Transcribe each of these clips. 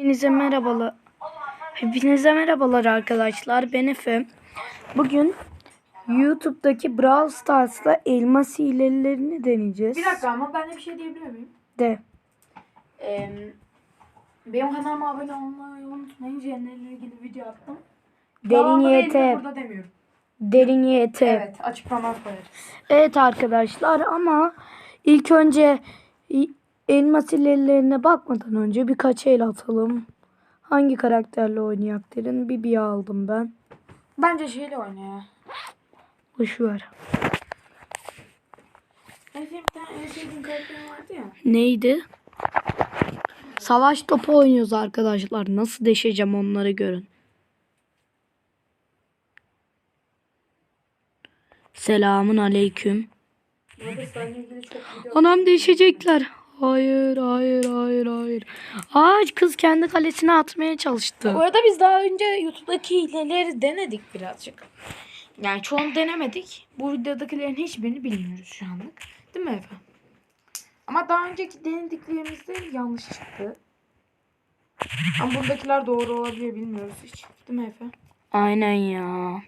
Hepinize merhabalar. Hepinize merhabalar arkadaşlar. Ben Efe. Bugün YouTube'daki Brawl Stars'ta elmas hilelerini deneyeceğiz. Bir dakika ama ben de bir şey diyebilir miyim? De. Ee, benim kanalıma abone olmayı unutmayın. Jenner'le ilgili video attım. Derin YT. Burada demiyorum. Derin YT. Evet. Evet açıklama koyarız. arkadaşlar ama ilk önce elmas hilelerine bakmadan önce birkaç el atalım. Hangi karakterle oynayak derin. Bibi'yi aldım ben. Bence şeyle oyna. Boşver. En sevdiğim bir tane en sevdiğim karakterim vardı ya. Neydi? Savaş topu oynuyoruz arkadaşlar. Nasıl deşeceğim onları görün. Selamun aleyküm. Anam deşecekler. Hayır, hayır, hayır, hayır. Ağaç kız kendi kalesine atmaya çalıştı. Bu arada biz daha önce YouTube'daki hileleri denedik birazcık. Yani çoğunu denemedik. Bu videodakilerin hiçbirini bilmiyoruz şu anlık. Değil mi Efe? Ama daha önceki denediklerimizde yanlış çıktı. Ama buradakiler doğru olabilir bilmiyoruz hiç. Değil mi Efe? Aynen ya.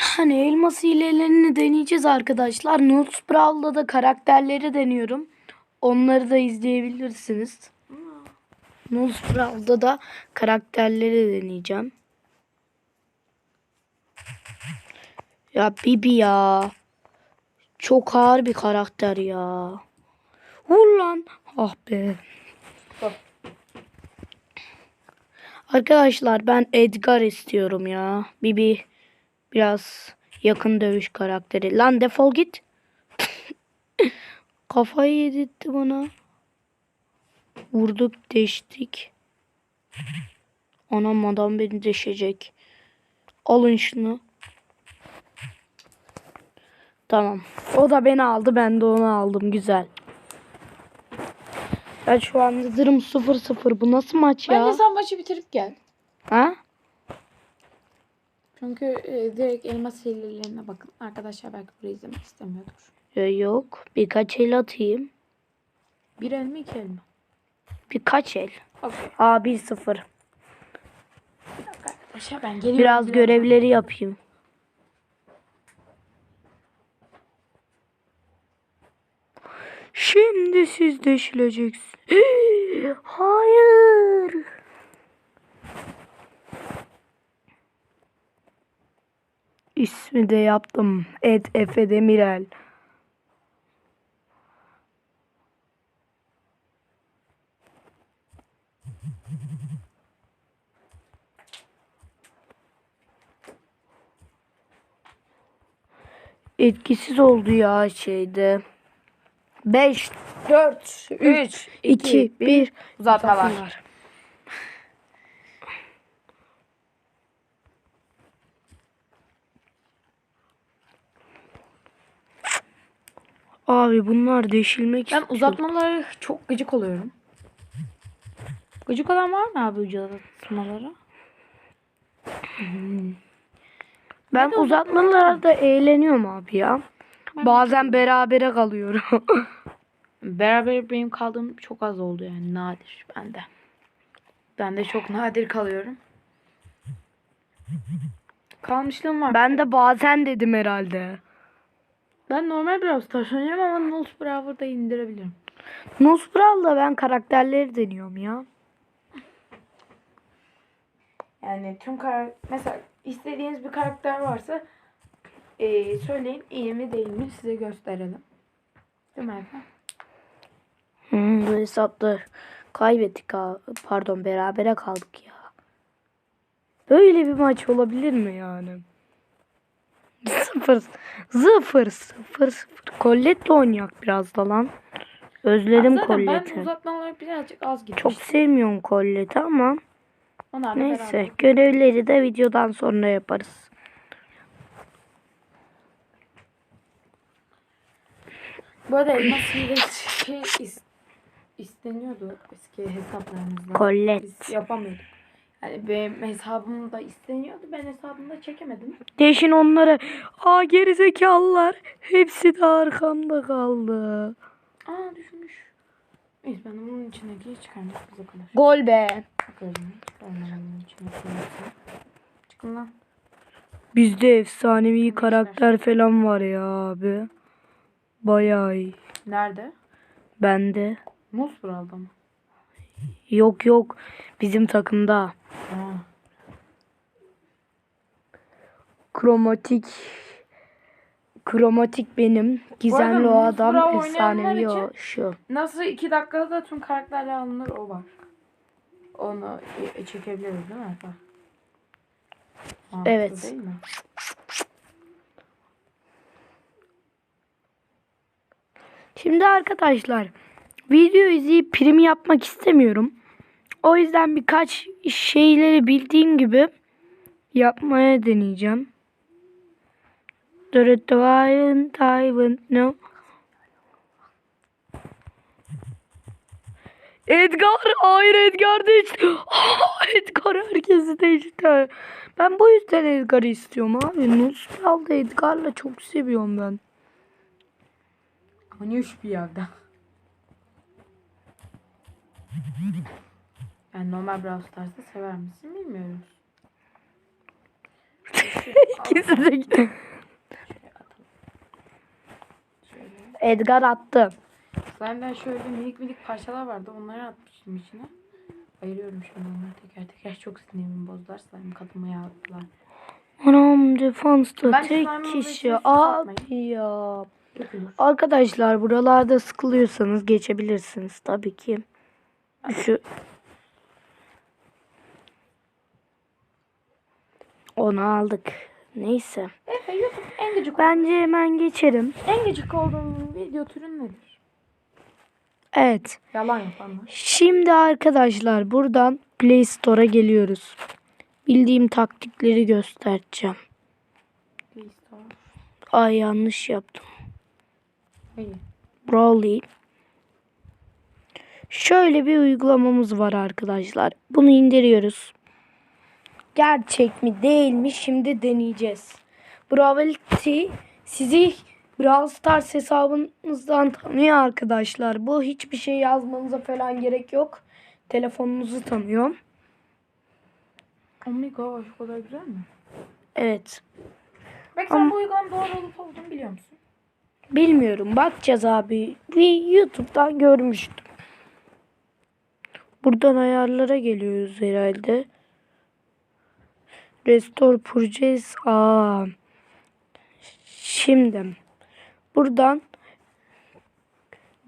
Hani elmas hilelerini deneyeceğiz arkadaşlar. Nuts Brawl'da da karakterleri deniyorum. Onları da izleyebilirsiniz. Nuts Brawl'da da karakterleri deneyeceğim. Ya Bibi ya. Çok ağır bir karakter ya. Vur lan. Ah be. Arkadaşlar ben Edgar istiyorum ya. Bibi biraz yakın dövüş karakteri. Lan defol git. Kafayı yedirtti bana. Vurduk deştik. Anam adam beni deşecek. Alın şunu. Tamam. O da beni aldı. Ben de onu aldım. Güzel. Ben şu an hazırım 0-0. Bu nasıl maç ya? Bence sen maçı bitirip gel. Ha? Çünkü e, direkt elmas hilelerine bakın. Arkadaşlar belki burayı izlemek istemiyordur. Ya Yok. Birkaç el atayım. Bir el mi iki el mi? Birkaç el. Okey. Aa 1-0. Arkadaşlar ben geliyorum. Biraz görevleri yapayım. Şimdi siz deşileceksiniz. Hayır. İsmi de yaptım. Ed Efe Demirel. Etkisiz oldu ya şeyde. 5, 4, 3, 2, 1. Uzatmalar. Abi bunlar deşilmek Ben istiyor. uzatmaları çok gıcık oluyorum. Gıcık olan var mı abi uzatmalara? Ben uzatmalarda eğleniyorum abi ya. Bazen berabere kalıyorum. Beraber benim kaldığım çok az oldu yani nadir bende. Ben de çok nadir kalıyorum. Kalmışlığım var. ben de bazen dedim herhalde. Ben normal Brawl Stars oynuyorum ama Nulls Brawler'da indirebilirim. Nusbral'da ben karakterleri deniyorum ya. Yani tüm karar mesela istediğiniz bir karakter varsa eee, söyleyin iyi mi değil mi size gösterelim. Değil mi efendim? Hmm, bu hesapta kaybettik ha. Pardon berabere kaldık ya. Böyle bir maç olabilir mi yani? Sıfır. Sıfır. Sıfır. Sıfır. Collette'le oynayak biraz da lan. Özledim Zaten ben birazcık az gitmiş. Çok sevmiyorum Colette'i ama Onlarla neyse. beraber. Görevleri de videodan sonra yaparız. Bu arada elmas hilesi şey is- isteniyordu eski hesaplarımızda. Colette. Biz yapamıyorduk. Yani benim hesabım da isteniyordu. Ben hesabımda çekemedim. Deşin onları. Aa gerizekalılar. Hepsi de arkamda kaldı. Aa düşmüş. Neyse ben bunun içindeki çıkarmak bize kadar. Gol be. Bakalım. Çıkarmadan içindeki. Çıkın lan. Bizde efsanevi karakter falan var ya abi. Bayağı iyi. Nerede? Bende. Musbral'da mı? Yok yok. Bizim takımda. Ha. Kromatik. Kromatik benim. Gizemli o adam efsanevi o şu. Nasıl iki dakikada da tüm karakterler alınır o var. Onu e- çekebiliriz değil mi? Mantıklı Evet. Değil mi? Şimdi arkadaşlar video izleyip prim yapmak istemiyorum. O yüzden birkaç şeyleri bildiğim gibi yapmaya deneyeceğim. Tayvın Tayvın no. Edgar hayır Edgar değişti. Edgar herkesi değişti. Ben bu yüzden Edgar'ı istiyorum abi. Nusral da Edgar'la çok seviyorum ben. Niye şu bir yerde? Yani normal Brawl Stars'ı sever misin bilmiyorum. İkisi de Edgar attı. Senden şöyle minik minik parçalar vardı. Onları atmıştım içine. Ayırıyorum şimdi onları teker teker. Çok sinirimi bozdular. Slime katımı yaptılar. Anam defansta tek kişi abi ya. Arkadaşlar buralarda sıkılıyorsanız geçebilirsiniz tabii ki. Şu onu aldık. Neyse. Efe YouTube en gıcık, Bence hemen geçerim. en gıcık olduğun video türün nedir? Evet. Yalan yapanlar. Şimdi arkadaşlar buradan Play Store'a geliyoruz. Bildiğim taktikleri göstereceğim. Play Store. Ay yanlış yaptım. İyi. Brawley. Şöyle bir uygulamamız var arkadaşlar. Bunu indiriyoruz. Gerçek mi değil mi şimdi deneyeceğiz. Brawley sizi Brawl Stars hesabınızdan tanıyor arkadaşlar. Bu hiçbir şey yazmanıza falan gerek yok. Telefonunuzu tanıyor. Oh my gosh o kadar güzel mi? Evet. Belki sen bu uygulamanın doğru olup olduğunu biliyor musun? Bilmiyorum. Bakacağız abi. Bir YouTube'dan görmüştüm. Buradan ayarlara geliyoruz herhalde. Restore Purchase. Aa. Şimdi buradan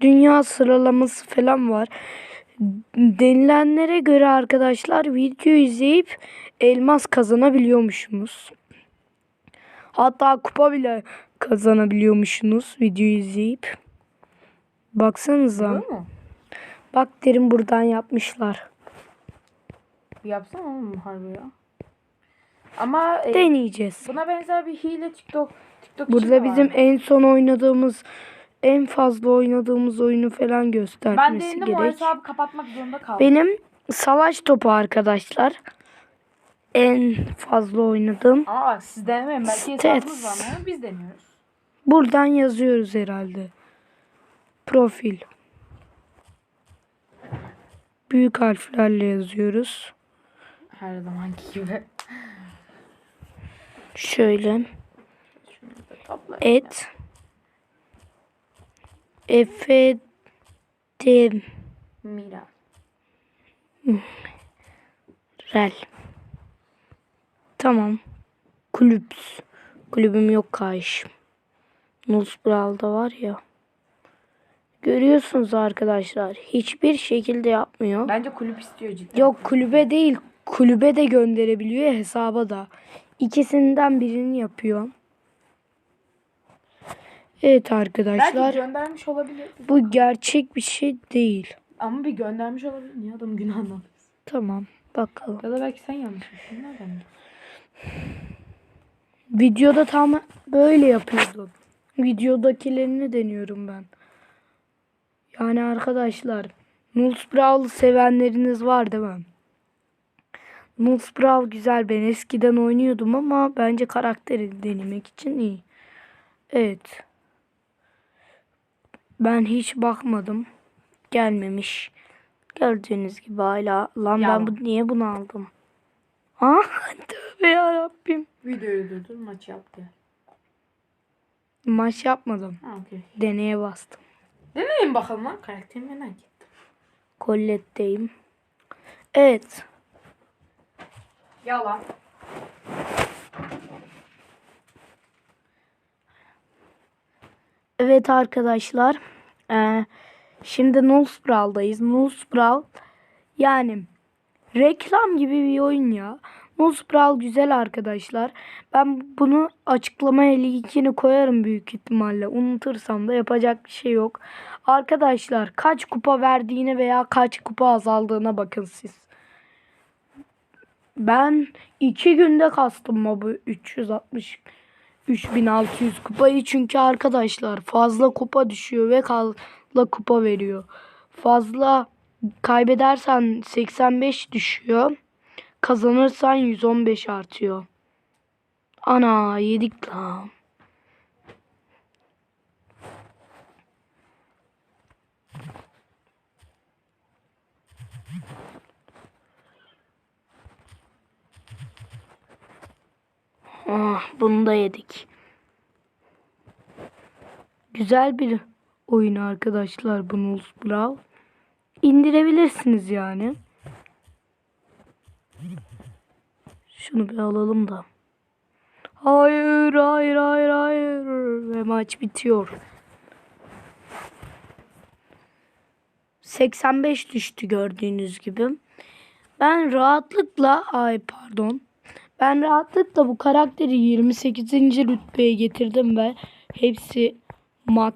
dünya sıralaması falan var. Denilenlere göre arkadaşlar video izleyip elmas kazanabiliyormuşsunuz. Hatta kupa bile kazanabiliyormuşsunuz video izleyip. Baksanıza. Bak derim buradan yapmışlar. Yapsana oğlum harbi ya. Ama e, Deneyeceğiz. buna benzer bir hile TikTok TikTok Burada bizim var. en son oynadığımız en fazla oynadığımız oyunu falan ben göstermesi denedim o gerek. hesabı kapatmak zorunda kaldım. Benim savaş topu arkadaşlar. En fazla oynadığım. Bak siz denemeyin. Belki Stats. hesabınız var mı? Biz deniyoruz. Buradan yazıyoruz herhalde. Profil. Büyük harflerle yazıyoruz. Her zamanki gibi. Şöyle. Et. Efe Demirel. Mira. Tamam. Kulüp. Kulübüm yok kardeşim. Nusbral'da var ya. Görüyorsunuz arkadaşlar. Hiçbir şekilde yapmıyor. Bence kulüp istiyor cidden. Yok kulübe değil. Kulübe de gönderebiliyor hesaba da. İkisinden birini yapıyor. Evet Belki arkadaşlar. göndermiş olabilir. Bu gerçek bir şey değil. Ama bir göndermiş olabilir. Niye adam günahını alıyorsun? Tamam bakalım. Ya da belki sen yanlış yapıyorsun. Videoda tam böyle yapıyordum. Videodakilerini deniyorum ben. Yani arkadaşlar Nulls Brawl sevenleriniz var değil mi? Nulls Brawl güzel. Ben eskiden oynuyordum ama bence karakteri denemek için iyi. Evet. Ben hiç bakmadım. gelmemiş. Gördüğünüz gibi hala. Lan Ya. ben bu, niye bunu aldım? Ah tövbe yarabbim. Videoyu durdur maç yap gel. Maç yapmadım. Ha okey. Deneye bastım. Deneyin bakalım lan karakterimi merak ettim. Collette'deyim. Evet. Yalan. Evet arkadaşlar. Ee, şimdi Nullsprow'dayız. Nullsprow yani reklam gibi bir oyun ya. Nullsprow güzel arkadaşlar. Ben bunu açıklamaya linkini koyarım büyük ihtimalle. Unutursam da yapacak bir şey yok. Arkadaşlar kaç kupa verdiğine veya kaç kupa azaldığına bakın siz. Ben iki günde kastım bu 360 3600 kupayı çünkü arkadaşlar fazla kupa düşüyor ve fazla kupa veriyor. Fazla kaybedersen 85 düşüyor. Kazanırsan 115 artıyor. Ana yedik lan. Ah, bunu da yedik. Güzel bir oyun arkadaşlar bu Nulls Brawl. İndirebilirsiniz yani. Şunu bir alalım da. Hayır, hayır, hayır, hayır. Ve maç bitiyor. 85 düştü gördüğünüz gibi. Ben rahatlıkla, ay pardon. Ben rahatlıkla bu karakteri 28. rütbeye getirdim ve hepsi max.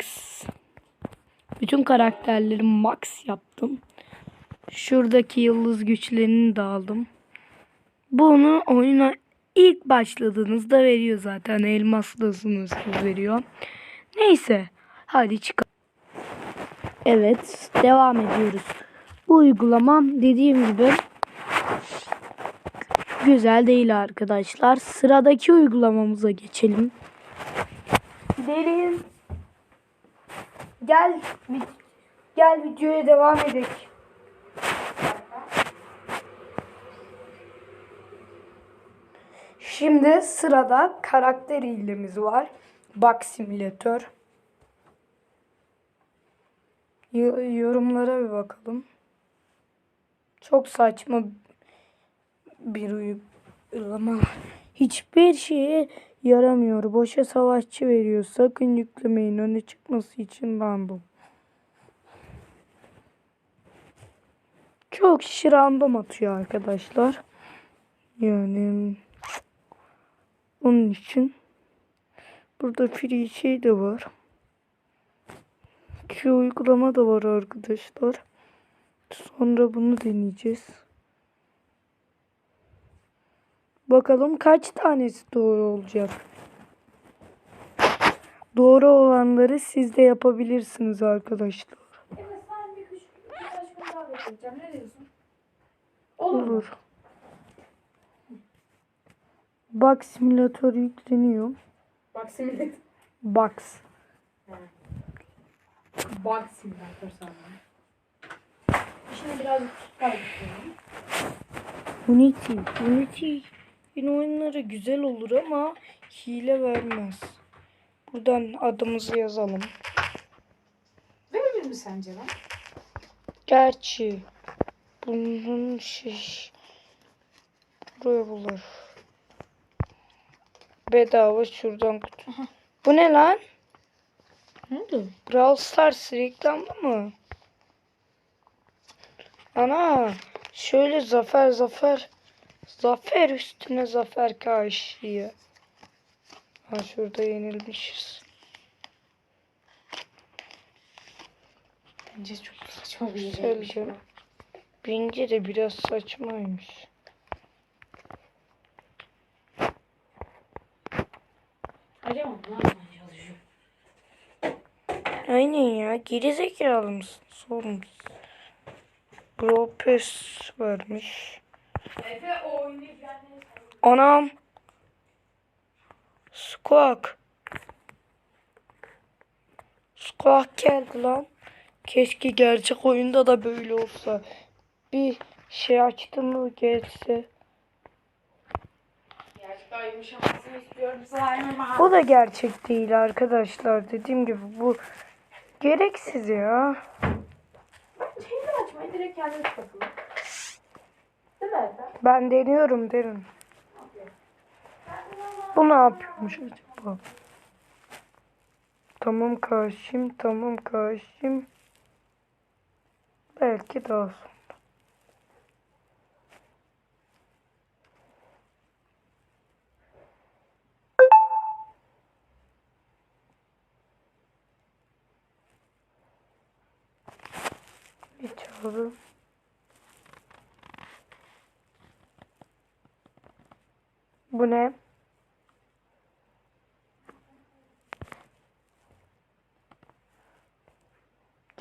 Bütün karakterleri max yaptım. Şuradaki yıldız güçlerini de aldım. Bunu oyuna ilk başladığınızda veriyor zaten. Elmaslı sınırsız veriyor. Neyse. Hadi çıkalım. Evet. Devam ediyoruz. Bu uygulama dediğim gibi güzel değil arkadaşlar. Sıradaki uygulamamıza geçelim. Derin. Gel. Gel videoya devam edelim. Şimdi sırada karakter hilemiz var. Bak simülatör. Yo- Yorumlara bir bakalım. Çok saçma bir uygulama. Hiçbir şeye yaramıyor. Boşa savaşçı veriyor. Sakın yüklemeyin. Öne çıkması için random. Çok kişi random atıyor arkadaşlar. Yani onun için burada free şey de var. Şu uygulama da var arkadaşlar. Sonra bunu deneyeceğiz. Bakalım kaç tanesi doğru olacak. Doğru olanları siz de yapabilirsiniz arkadaşlar. Evet sen bir küçük birkaç daha bekleyeceğim. Ne diyorsun? Olur. Olur. Bak simülatör yükleniyor. Bak simülatör. Box. Bak simülatör sanırım. Şimdi biraz kaybediyorum. Unity. Unity yine oyunları güzel olur ama hile vermez. Buradan adımızı yazalım. Verebilir mi sence lan? Gerçi bunun şey buraya bulur. Bedava şuradan kutu. Bu ne lan? Ne oldu? Brawl Stars reklamı mı? Ana şöyle zafer zafer zafer üstüne zafer karşıya. Ha şurada yenilmişiz. Bence çok saçma bir şey. Güzelce. Bence de biraz saçmaymış. Ne yapmaya çalışıyor? Aynen ya. Geri zekalı mısın? Sorun. Pass vermiş. Efe o oyunu Anam. Squawk. Squawk geldi lan. Keşke gerçek oyunda da böyle olsa. Bir şey açtı mı geçse. Bu da gerçek değil arkadaşlar. Dediğim gibi bu gereksiz ya. Kendi açmayı direkt kendiniz takılın. Değil mi? Ben deniyorum derim. Bu ne yapıyormuş acaba? Tamam karşıyım, tamam karşıyım. Belki daha sonra. Geç abi. Bu ne?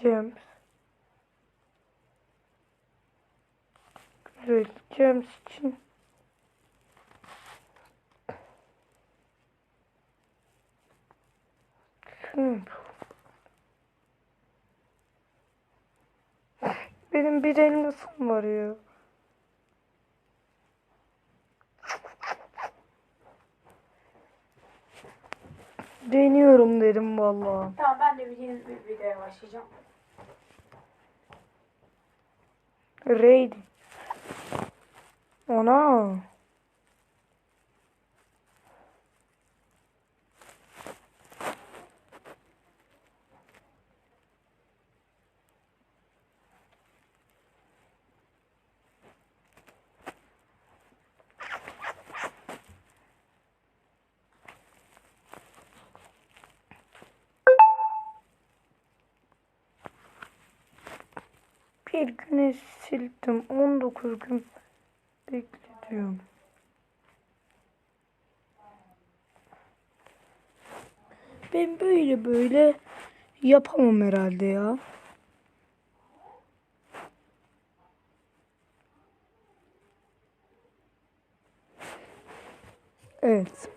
James. Evet, James için. Benim bir elmasım var ya. Deniyorum derim vallahi. Tamam ben de bir yeni bir videoya başlayacağım. Raid. Ana. Bir güne sildim. 19 gün bekliyorum. Ben böyle böyle yapamam herhalde ya. Evet.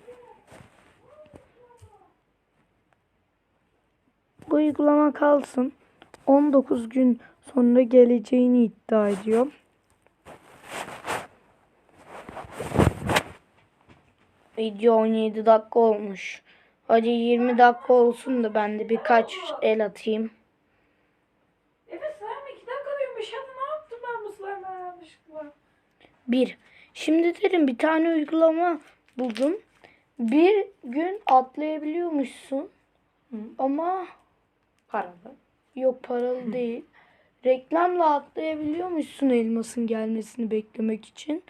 Bu uygulama kalsın. 19 gün sonra geleceğini iddia ediyor. Video 17 dakika olmuş. Hadi 20 dakika olsun da ben de birkaç el atayım. Efe slime 2 dakikada yumuşadı. Ne yaptım ben bu slime'a yanlışlıkla? Bir. Şimdi derim bir tane uygulama buldum. Bir gün atlayabiliyormuşsun. Ama Paralı. yok paralı değil. Reklamla atlayabiliyormuşsun elmasın gelmesini beklemek için.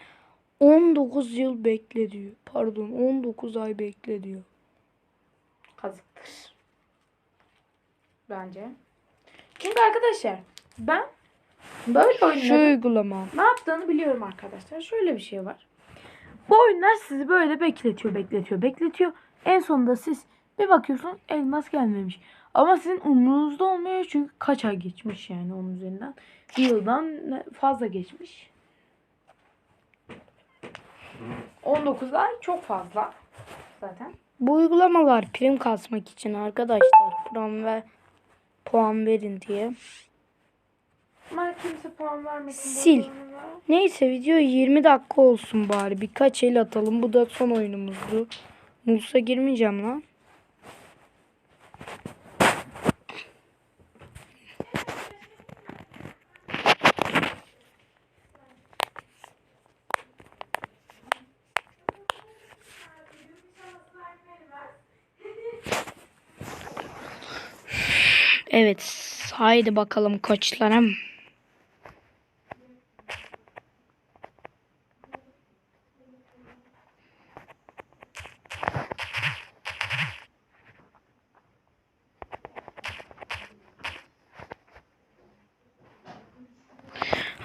19 yıl bekle diyor. Pardon 19 ay bekle diyor. Kazıktır. Bence. Çünkü arkadaşlar ben böyle Şu oyunları uygulama. ne yaptığını biliyorum arkadaşlar. Şöyle bir şey var. Bu oyunlar sizi böyle bekletiyor, bekletiyor, bekletiyor. En sonunda siz bir bakıyorsun elmas gelmemiş. Ama sizin umurunuzda olmuyor çünkü kaç ay geçmiş yani onun üzerinden. Bir yıldan fazla geçmiş. 19 ay çok fazla zaten. Bu uygulamalar prim kasmak için arkadaşlar. Puan ve puan verin diye. Ama kimse puan vermesin. Sil. Neyse video 20 dakika olsun bari. Birkaç el atalım. Bu da son oyunumuzdu. Musa girmeyeceğim lan. Evet. Haydi bakalım koçlarım.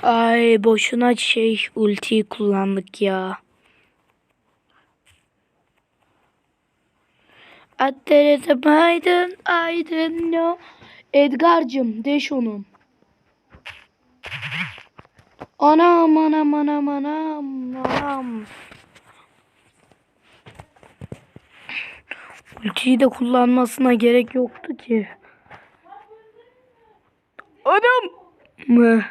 Ay boşuna şey ultiyi kullandık ya. Atletim aydın aydın no. Edgar'cım deş onu. Anam anam anam anam anam. Ultiyi de kullanmasına gerek yoktu ki. mı?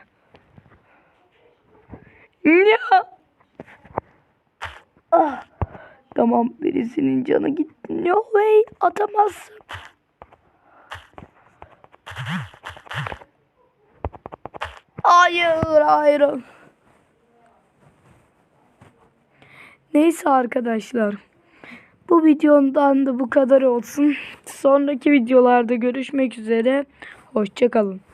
Ya. Ah. Tamam birisinin canı gitti. No way atamazsın. Hayır. Neyse arkadaşlar. Bu videondan da bu kadar olsun. Sonraki videolarda görüşmek üzere. Hoşçakalın.